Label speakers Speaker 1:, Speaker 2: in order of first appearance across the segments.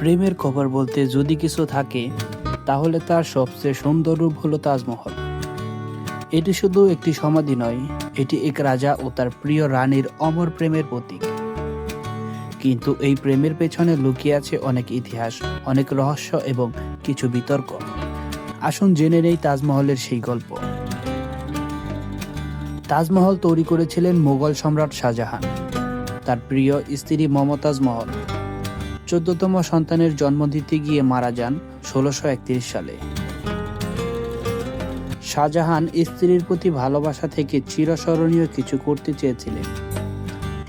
Speaker 1: প্রেমের খবর বলতে যদি কিছু থাকে, তাহলে তার সবচেয়ে সুন্দর রূপ হলো তাজমহল। এটি শুধু একটি সমাধি নয়, এটি এক রাজা ও তার প্রিয় রানীর অমর প্রেমের প্রতীক। কিন্তু এই প্রেমের পেছনে লুকিয়ে আছে অনেক ইতিহাস, অনেক রহস্য এবং কিছু বিতর্ক। আসুন জেনে নেই তাজমহলের সেই গল্প। তাজমহল তৈরি করেছিলেন মোগল সম্রাট শাহজাহান। তার প্রিয় স্ত্রী মমতাজ মহল। চোদ্দতম সন্তানের জন্ম দিতে গিয়ে মারা যান ষোলোশো সালে। শাহজাহান স্ত্রীর প্রতি ভালোবাসা থেকে চিরস্মরণীয় কিছু করতে চেয়েছিলেন।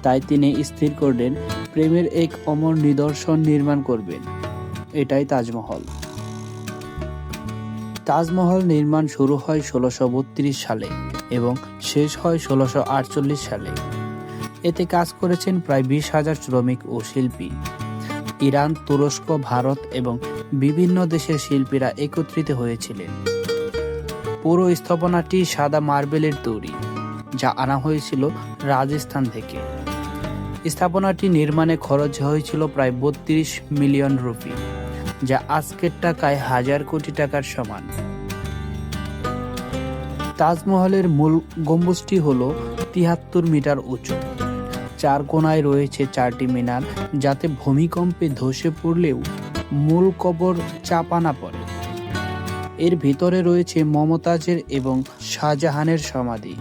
Speaker 1: তাই তিনি স্থির করলেন, প্রেমের এক অমর নিদর্শন নির্মাণ করবেন। এটাই তাজমহল। তাজমহল নির্মাণ শুরু হয় ষোলোশো সালে এবং শেষ হয় ষোলোশো সালে। এতে কাজ করেছেন প্রায় বিশ হাজার শ্রমিক ও শিল্পী। ইরান, তুরস্ক, ভারত এবং বিভিন্ন দেশের শিল্পীরা একত্রিত হয়েছিলেন। পুরো স্থাপনাটি সাদা মার্বেলের তৈরি, যা আনা হয়েছিল রাজস্থান থেকে। স্থাপনাটি নির্মাণে খরচ হয়েছিল প্রায় বত্রিশ মিলিয়ন রুপি, যা আজকের টাকায় হাজার কোটি টাকার সমান। তাজমহলের মূল গম্বুজটি হল তিয়াত্তর মিটার উঁচু। চার কোনায় রয়েছে চারটি মিনার, যাতে ভূমিকম্পে ধসে পড়লেও মূল কবর চাপা না পড়ে। এর ভিতরে রয়েছে মমতাজের এবং শাহজাহানের সমাধি।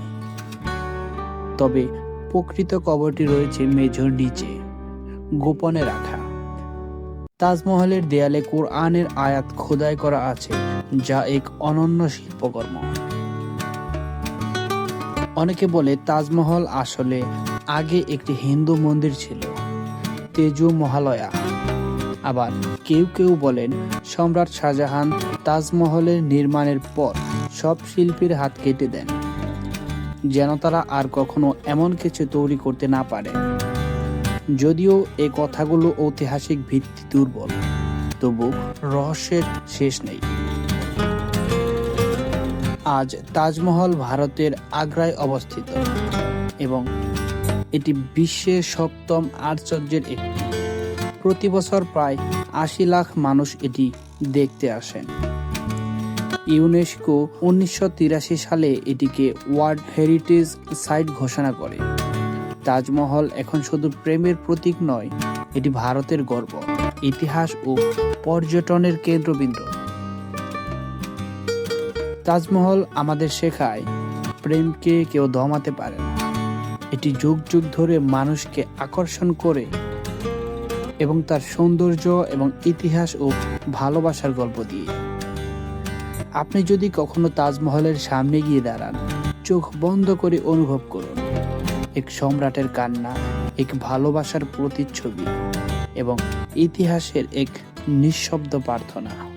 Speaker 1: তবে প্রকৃত কবরটি রয়েছে মেঝোর নিচে, গোপনে রাখা। তাজমহলের দেয়ালে কোরআনের আয়াত খোদাই করা আছে, যা এক অনন্য শিল্পকর্ম। অনেকে বলে তাজমহল আসলে আগে একটি হিন্দু মন্দির ছিল, তেজু মহালয়া। আবার কেউ কেউ বলেন সম্রাট শাহজাহান তাজমহলের নির্মাণের পর সব শিল্পীর হাত কেটে দেন, যেন তারা আর কখনো এমন কিছু তৈরি করতে না পারে। যদিও এ কথাগুলো ঐতিহাসিক ভিত্তি দুর্বল, তবু রহস্যের শেষ নেই। আজ তাজমহল ভারতের আগ্রায় অবস্থিত এবং এটি বিশ্বের সপ্তম আশ্চর্যের একটি। প্রতি বছর প্রায় আশি লাখ মানুষ এটি দেখতে আসেন। ইউনেস্কো উনিশশো তিরাশি সালে এটিকে ওয়ার্ল্ড হেরিটেজ সাইট ঘোষণা করে। তাজমহল এখন শুধু প্রেমের প্রতীক নয়, এটি ভারতের গর্ব, ইতিহাস ও পর্যটনের কেন্দ্রবিন্দু। তাজমহল আমাদের শেখায়, প্রেমকে কেউ দমাতে পারে না। এটি যুগ যুগ ধরে মানুষকে আকর্ষণ করে এবং তার সৌন্দর্য এবং ইতিহাস ও ভালোবাসার গল্প দিয়ে। আপনি যদি কখনো তাজমহলের সামনে গিয়ে দাঁড়ান, চোখ বন্ধ করে অনুভব করুন। এক সম্রাটের কান্না, এক ভালোবাসার প্রতিচ্ছবি এবং ইতিহাসের এক নিঃশব্দ প্রার্থনা।